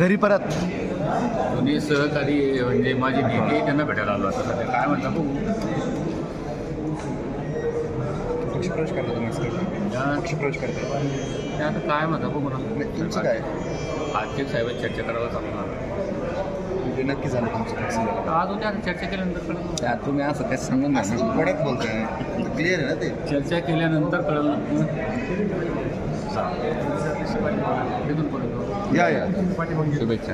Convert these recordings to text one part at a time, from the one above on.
घरी परत? दोन्ही सहकारी म्हणजे माझे नेते त्यांना भेटायला आलो आता. सध्या काय म्हटलं बघू. पक्षप्रवेश करता तुम्ही पक्षप्रवेश करता. ते आता काय म्हणता बघू ना. तुमचं काय? आजचे साहेब चर्चा करायला सांगणार म्हणजे नक्की झालं तुमचं आज उद्या चर्चा केल्यानंतर कळलं त्या तुम्ही असं काही सांगून असं वड्यात बोलताय. क्लिअर आहे ना ते? चर्चा केल्यानंतर कळलं तिथून पर्यंत या या शुभेच्छा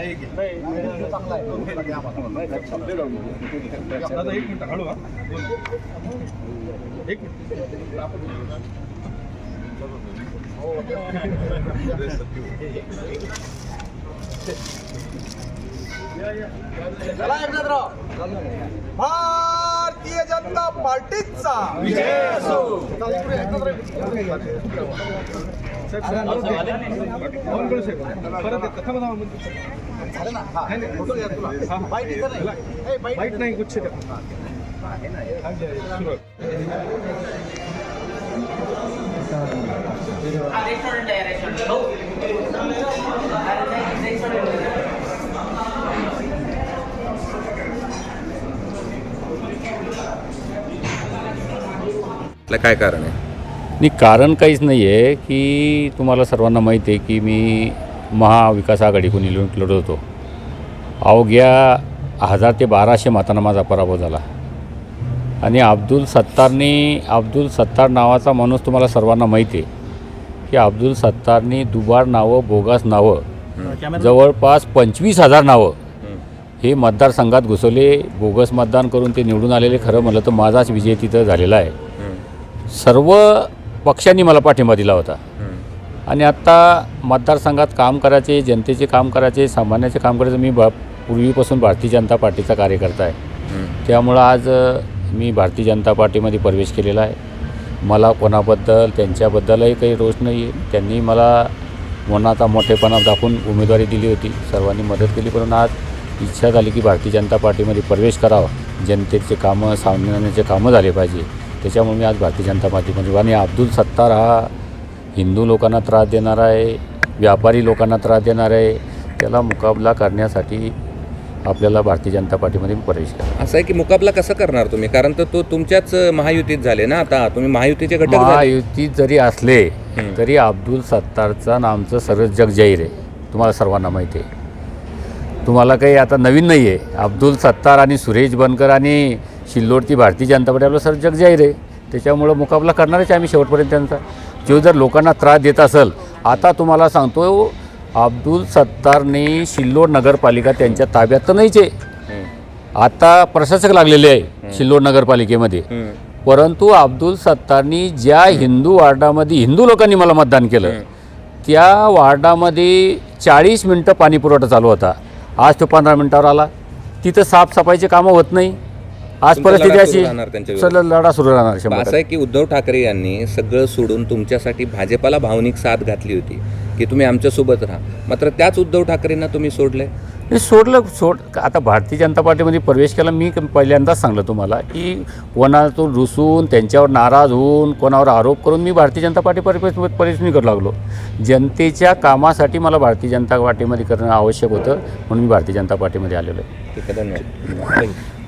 एक एक चला भारतीय जनता पार्टीचा. झालं ना हा फोटो घ्या नाही ए, आपलं काय कारण आहे? नाही कारण काहीच नाही आहे की तुम्हाला सर्वांना माहिती आहे की मी महाविकास आघाडीकडून निवडणूक लढत होतो अवघ्या हजार ते बाराशे मतांना माझा पराभव झाला. आणि अब्दुल सत्तारने अब्दुल सत्तार नावाचा माणूस तुम्हाला सर्वांना माहिती आहे की अब्दुल सत्तारनी दुबार नावं बोगस नावं जवळपास पंचवीस हजार नावं हे मतदारसंघात घुसवले. बोगस मतदान करून ते निवडून आलेले. खरं म्हणलं तर माझाच विजय तिथं झालेला आहे. सर्व पक्षांनी मला पाठिंबा दिला होता. आणि आत्ता मतदारसंघात काम करायचे जनतेचे काम करायचे सामान्याचे काम करायचं मी भा पूर्वीपासून भारतीय जनता पार्टीचा कार्यकर्ता आहे. त्यामुळं आज मी भारतीय जनता पार्टीमध्ये प्रवेश केलेला आहे. मला कोणाबद्दल त्यांच्याबद्दलही काही रोष नाही आहे त्यांनी मला मनाचा मोठेपणा दाखवून उमेदवारी दिली होती. सर्वांनी मदत केली पण आज इच्छा झाली की भारतीय जनता पार्टीमध्ये प्रवेश करावा. जनतेचे कामं सामान्याचे कामं झाले पाहिजे. त्याच्यामुळे मी आज भारतीय जनता पार्टीमध्ये आणि अब्दुल सत्तार हा हिंदू लोकांना त्रास देणारा आहे व्यापारी लोकांना त्रास देणार आहे. त्याला मुकाबला करण्यासाठी आपल्याला भारतीय जनता पार्टीमध्ये प्रवेश करा असं आहे की मुकाबला कसा करणार तुम्ही? कारण तर तो तुमच्याच महायुतीत झाले ना आता. तुम्ही महायुतीचे घटक महायुतीत जरी असले. तरी अब्दुल सत्तारचा नामचं सर्व जग जाहीर आहे. तुम्हाला सर्वांना माहिती आहे. तुम्हाला काही आता नवीन नाही आहे अब्दुल सत्तार आणि सुरेश बनकर आणि शिल्लोडची भारतीय जनता पार्टी आपलं सर्व जग जाहीर आहे. त्याच्यामुळं मुकाबला करणारच आहे आम्ही शेवटपर्यंत त्यांचा. जो जर लोकांना त्रास देत असेल आता तुम्हाला सांगतो अब्दुल सत्तारने सिल्लोड नगरपालिका त्यांच्या ताब्यात तर नाहीच आहे. आता प्रशासक लागलेले आहे सिल्लोड नगरपालिकेमध्ये. परंतु अब्दुल सत्तारनी ज्या हिंदू वार्डामध्ये हिंदू लोकांनी मला मतदान केलं त्या वार्डामध्ये चाळीस मिनटं पाणी पुरवठा चालू होता. आज तो पंधरा मिनटावर आला. तिथं साफसफाईचे कामं होत नाही. आज तुमचा परिस्थिती लढा अशी सुरू राहणार त्यांच्या सर लढा सुरू राहणार शंभर असं आहे की उद्धव ठाकरे यांनी सगळं सोडून तुमच्यासाठी भाजपाला भावनिक साथ घातली होती की तुम्ही आमच्यासोबत राहा. मात्र त्याच उद्धव ठाकरेंना तुम्ही सोडलंय हे सोडलं सोड. आता भारतीय जनता पार्टीमध्ये प्रवेश केला. मी पहिल्यांदाच सांगलं तुम्हाला की कोणातून रुसून त्यांच्यावर नाराज होऊन कोणावर आरोप करून मी भारतीय जनता पार्टी परिवेश परिवेश करू लागलो. जनतेच्या कामासाठी मला भारतीय जनता पार्टीमध्ये करणं आवश्यक होतं म्हणून मी भारतीय जनता पार्टीमध्ये आलेलो आहे. ठीक आहे धन्यवाद.